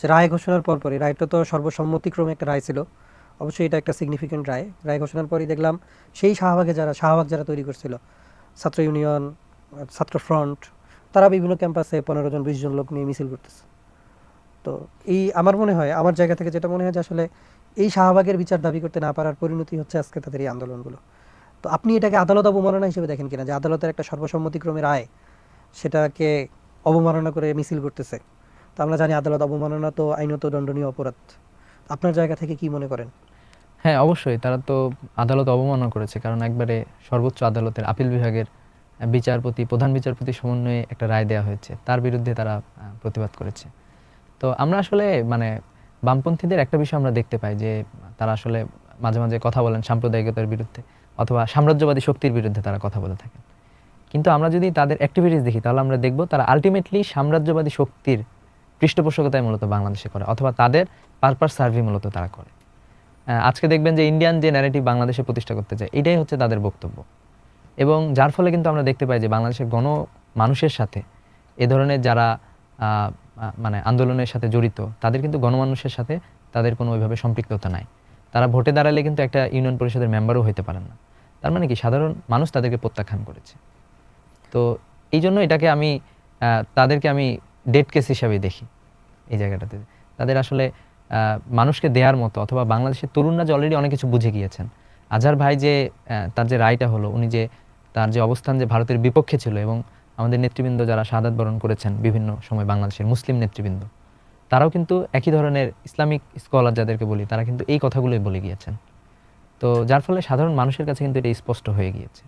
যে রায় ঘোষণার পরপরই, রায়টা তো সর্বসম্মতিক্রমে একটা রায় ছিল। অবশ্যই এটা একটা সিগনিফিকেন্ট রায়। রায় ঘোষণার পরই দেখলাম সেই শাহবাগে যারা, শাহবাগ যারা তৈরি করছিল, ছাত্র ইউনিয়ন, ছাত্র ফ্রন্ট, তারা বিভিন্ন ক্যাম্পাসে পনেরো জন, বিশ জন লোক নিয়ে মিছিল করতেছে। তো এই আমার মনে হয়, আমার জায়গা থেকে যেটা মনে হয় যে আসলে এই শাহবাগের বিচার দাবি করতে না পারার পরিণতি হচ্ছে আজকে তাদের এই আন্দোলনগুলো। তো আপনি এটাকে আদালত অবমাননা হিসেবে দেখেন কিনা? যে আদালতের একটা সর্বসম্মতিক্রমে রায়, সেটাকে অবমাননা করে মিছিল করতেছে। আমরা জানি আদালত অবমাননা তো আইনত দণ্ডনীয় অপরাধ। আপনার জায়গা থেকে কি মনে করেন? হ্যাঁ অবশ্যই। তারা তো আদালত অবমাননা করেছে, কারণ একবারে সর্বোচ্চ আদালতের আপিল বিভাগের বিচারপতি, প্রধান বিচারপতি সমন্বয়ে একটা রায় দেওয়া হয়েছে। তার বিরুদ্ধে তারা প্রতিবাদ করেছে। তো আমরা আসলে মানে বামপন্থীদের একটা বিষয় আমরা দেখতে পাই যে, তারা আসলে মাঝে মাঝে কথা বলেন সাম্প্রদায়িকতার বিরুদ্ধে, অথবা সাম্রাজ্যবাদী শক্তির বিরুদ্ধে তারা কথা বলে থাকেন। কিন্তু আমরা যদি তাদের অ্যাক্টিভিটিস দেখি, তাহলে আমরা দেখব তারা আলটিমেটলি সাম্রাজ্যবাদী শক্তির পৃষ্ঠপোষকতায় মূলত বাংলাদেশে করে, অথবা তাদের পারপাস সার্ভি মূলত তারা করে। আজকে দেখবেন যে ইন্ডিয়ান যে ন্যারেটিভ বাংলাদেশে প্রতিষ্ঠা করতে চায়, এটাই হচ্ছে তাদের বক্তব্য। এবং যার ফলে কিন্তু আমরা দেখতে পাই যে বাংলাদেশের গণ মানুষের সাথে এ ধরনের যারা মানে আন্দোলনের সাথে জড়িত, তাদের কিন্তু গণমানুষের সাথে তাদের কোনো ওইভাবে সম্পৃক্ততা নাই। তারা ভোটে দাঁড়ালে কিন্তু একটা ইউনিয়ন পরিষদের মেম্বারও হতে পারেন না। তার মানে কি? সাধারণ মানুষ তাদেরকে প্রত্যাখ্যান করেছে। তো এই জন্য এটাকে আমি তাদেরকে আমি ডেড কেস হিসাবেই দেখি এই জায়গাটাতে। তাদের আসলে মানুষকে দেওয়ার মতো অথবা বাংলাদেশের তরুণরা যে অলরেডি অনেক কিছু বুঝে গিয়েছেন। আজহার ভাই যে তার যে রায়টা হলো, উনি যে, তার যে অবস্থান যে ভারতের বিপক্ষে ছিল এবং আমাদের নেতৃবৃন্দ যারা সাদাত বরণ করেছেন বিভিন্ন সময় বাংলাদেশের মুসলিম নেতৃবৃন্দ, তারাও কিন্তু একই ধরনের ইসলামিক স্কলার যাদেরকে বলি, তারা কিন্তু এই কথাগুলোই বলে গিয়েছেন। তো যার ফলে সাধারণ মানুষের কাছে কিন্তু এটা স্পষ্ট হয়ে গিয়েছে।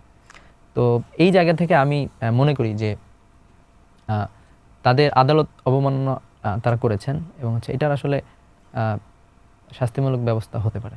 তো এই জায়গা থেকে আমি মনে করি যে তাদের আদালত অবমাননা তারা করেছেন এবং হচ্ছে এটার আসলে শাস্তিমূলক ব্যবস্থা হতে পারে।